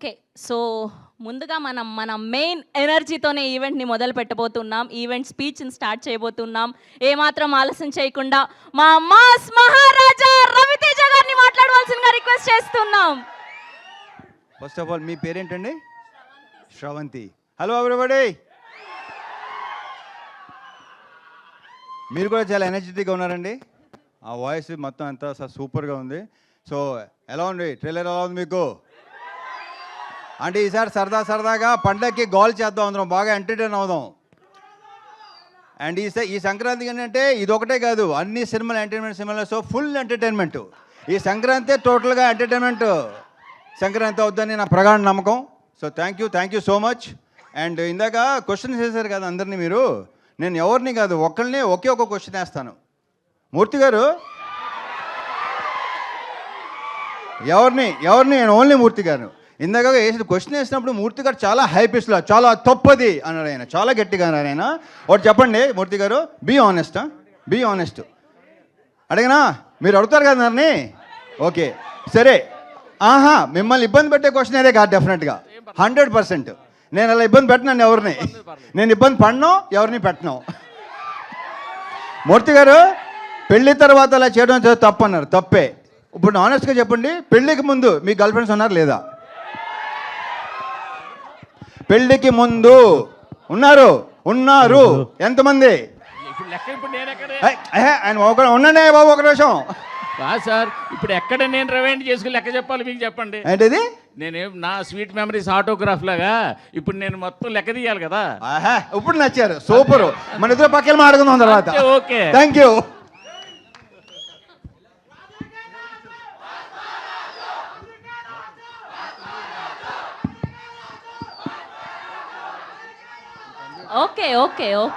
Okay so ముందుగా మనం మన మెయిన్ ఎనర్జీతోనే ఈవెంట్ని మొదలు పెట్టబోతున్నాం. ఈవెంట్ స్పీచ్ని స్టార్ట్ చేయబోతున్నాం. ఏమాత్రం ఆలస్యం చేయకుండా మా మాస్ మహారాజా రవితేజ గారిని మాట్లాడవలసిందిగా రిక్వెస్ట్ చేస్తున్నాం. ఫస్ట్ ఆఫ్ ఆల్ మీ పేరేంటండి? శ్రవంతి. హలో ఎవరిబడి మీరు కూడా చాలా ఎనర్జెటిక్గా ఉన్నారండి. ఆ వాయిస్ మొత్తం అంతా సూపర్గా ఉంది. సో ఎలా ఉంది? ట్రైలర్ ఎలా ఉంది మీకు? అంటే ఈసారి సరదా సరదాగా పండగకి గోల్ చేద్దాం అందరం. బాగా ఎంటర్టైన్ అవుదాం. అండ్ ఈ ఈ సంక్రాంతి ఏంటంటే ఇది ఒకటే కాదు అన్ని సినిమాలు ఎంటర్టైన్మెంట్ సినిమాలు. సో ఫుల్ ఎంటర్టైన్మెంట్ ఈ సంక్రాంతి టోటల్గా ఎంటర్టైన్మెంట్ సంక్రాంతి అవుద్దని నా ప్రగాఢ నమ్మకం. So thank you thank you so much and ఇందాక క్వశ్చన్ చేశారు కదా అందరినీ మీరు. నేను ఎవరిని కాదు ఒక్కరిని ఒకే ఒక క్వశ్చన్ వేస్తాను. మూర్తి గారు? ఎవరిని? ఎవరిని? నేను ఓన్లీ మూర్తి గారు ఇందాక వేసిన క్వశ్చన్ వేసినప్పుడు మూర్తి గారు చాలా హైపీస్లో చాలా తప్పది అన్నాడు ఆయన చాలా గట్టిగా అన్నారు ఆయన. ఒకటి చెప్పండి మూర్తి గారు బీ ఆనెస్ట్ బీ ఆనెస్ట్ అడిగినా మీరు అడుగుతారు కదా నన్ను? ఓకే సరే. ఆహా మిమ్మల్ని ఇబ్బంది పెట్టే క్వశ్చన్ అదే కాదు డెఫినెట్గా హండ్రెడ్ పర్సెంట్. నేను అలా ఇబ్బంది పెట్టినాను ఎవరిని? నేను ఇబ్బంది పడను ఎవరిని పెట్టను. మూర్తి గారు పెళ్ళి తర్వాత అలా చేయడం తప్పు అన్నారు తప్పే. ఇప్పుడు ఆనెస్ట్గా చెప్పండి పెళ్ళికి ముందు మీ గర్ల్ ఫ్రెండ్స్ ఉన్నారు లేదా? పెళ్ళికి ముందు ఉన్నారు ఉన్నారు. ఎంతమంది? ఆయన ఒక ఉండండి బాబు ఒక నిమిషం. కాదు సార్ ఇప్పుడు ఎక్కడ నేను రివైండ్ చేసుకుని లెక్క చెప్పాలి మీకు చెప్పండి. ఏంటిది? నేనేం నా స్వీట్ మెమరీస్ ఆటోగ్రాఫ్ లాగా ఇప్పుడు నేను మొత్తం లెక్క తీయాలి కదా. ఆహా, ఇప్పుడు నచ్చారు సూపర్. మన ఇద్దరు పక్కన మాడుకుందాం తర్వాత. Okay. Thank you okay okay okay